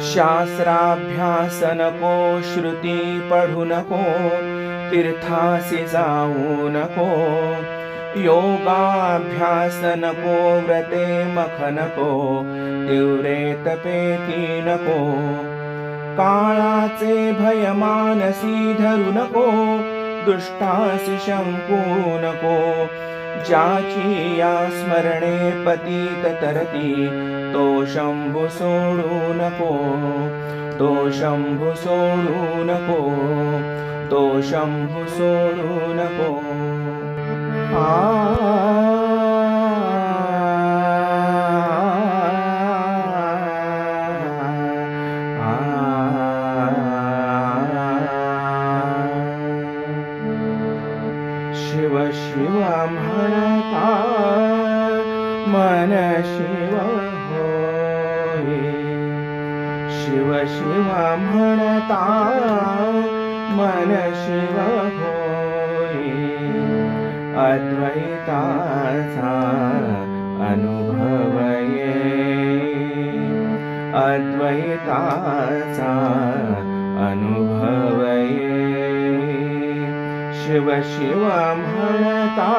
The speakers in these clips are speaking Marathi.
शास्त्राभ्यास नको श्रुती पढू नको तीर्थासी जाऊ नको। योगाभ्यास नको व्रते मख नको तीव्रे तपेती नको। काळाचे भय मानसी धरू नको दुष्टासी शंकू नको। ज्याची या स्मरणे पतीत तरती तो शंभू सोडू नको तो शंभू सोडू नको तो शंभू सोडू नको आ शिव शिव म्हणता मन शिव शिव शिव म्हणता मन शिव होई. अद्वैताचा अनुभव ये. अद्वैताचा अनुभव ये. शिव शिव म्हणता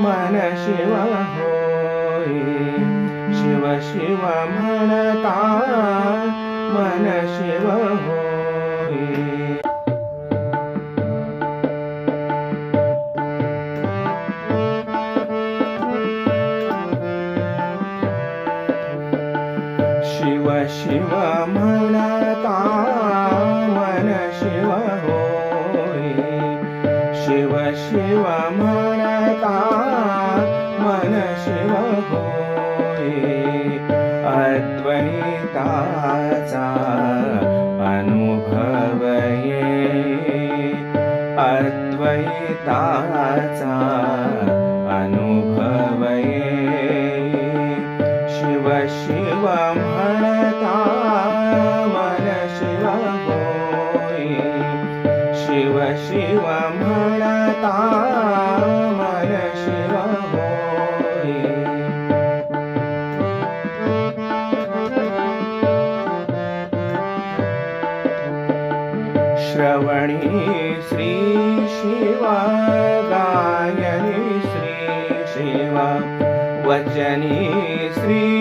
मन शिव होई. शिव शिव म्हणता मन शिव होय. शिव शिव म्हणता मन शिव होय. शिव शिव म्हणता मन शिव होय. शिव म्हणता मन शिव होय शिव म्हणता मन शिव होय श्रवणी श्री शिव गायनी श्री शिव वचनी श्री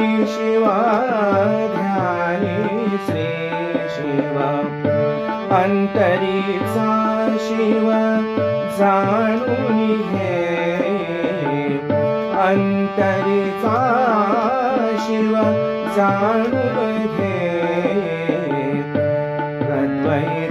शिव ध्यानी श्री शिव. अंतरीचा शिव जाणून घे. अंतरीचा शिव जाणून घे. अद्वैताचा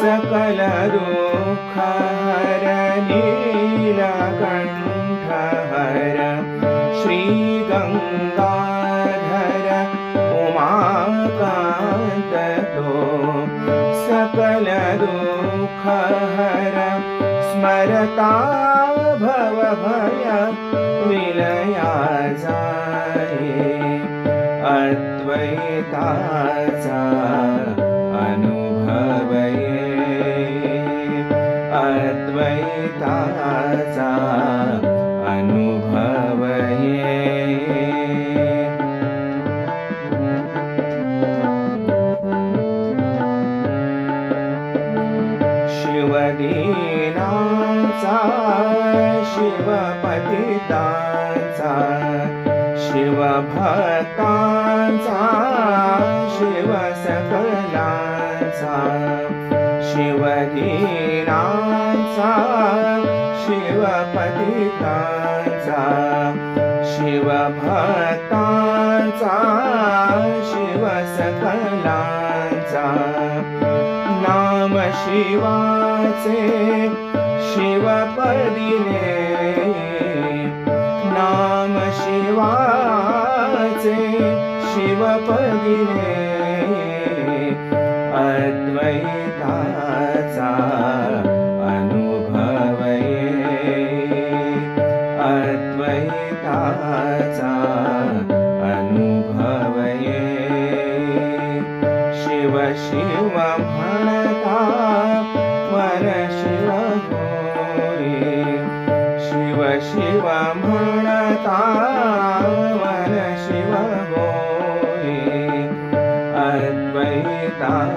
सफल दुखरीलकण्ठर श्रीगङ्गा धर उमा कान्ततो सफल दुखर स्मरता भवभय मिलया अद्वैताचा अनुभव ये। शिवदीनाचा शिवपतिताचा शिवभक्तांचा शिव शिवदीना शिवदीनाचा शिवपतितांचा शिवभक्तांचा शिव सकलांचा. नाम शिवाचे शिवपदिने नाम शिवाचे शिवपदिने अद्वैताचा शिव म्हणता मन शिव होई शिव शिव म्हणता मन शिव होई अद्वैताचा